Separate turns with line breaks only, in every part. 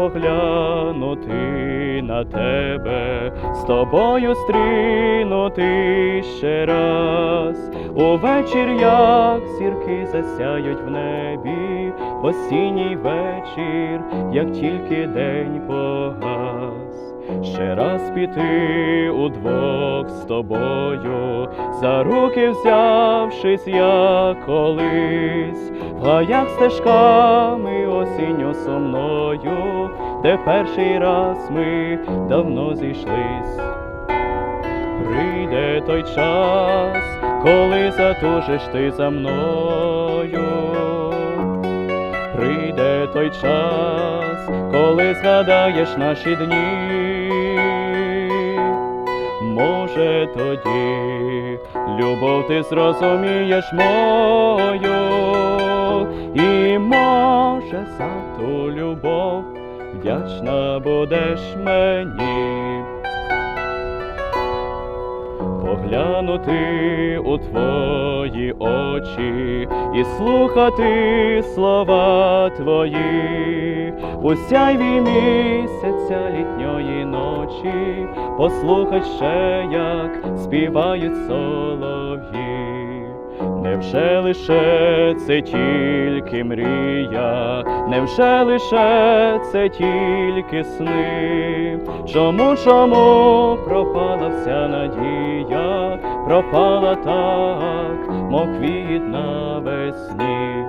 поглянути на тебе, з тобою стрінути ще раз. Увечір, як зірки засяють в небі, в осінній вечір, як тільки день погас. Ще раз піти удвох з тобою, за руки взявшись, як колись, в гаях стежками осінню сумною, де перший раз ми давно зійшлись. Прийде той час, коли затужиш ти за мною. Прийде той час, коли згадаєш наші дні. Може тоді любов ти зрозумієш мою, і може за ту любов вдячна будеш мені поглянути у твої очі і слухати слова твої, у сяйві місяця літньої ночі, послухай ще, як співають солов'ї. Невже лише це тільки мрія, невже лише це тільки сни? Чому, чому пропала вся надія, пропала так, мов квіт навесні?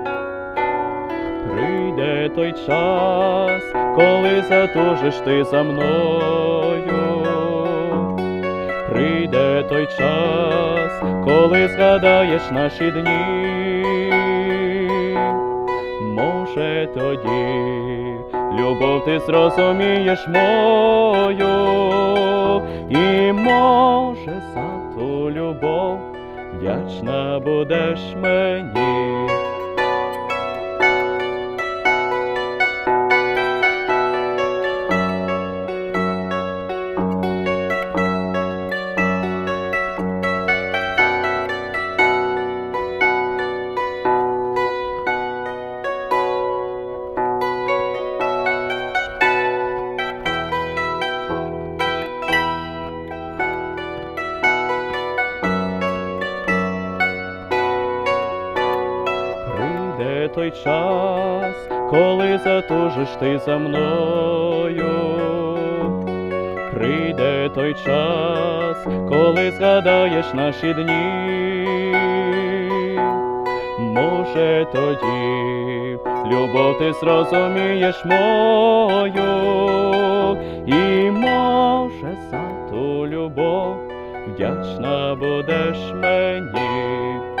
Прийде той час, коли затужиш ти за мною. Той час, коли згадаєш наші дні. Може тоді любов ти зрозумієш мою, і може за ту любов вдячна будеш мені. Той час, коли затужиш ти за мною. Прийде той час, коли згадаєш наші дні. Може тоді любов ти зрозумієш мою, і може за ту любов вдячна будеш мені.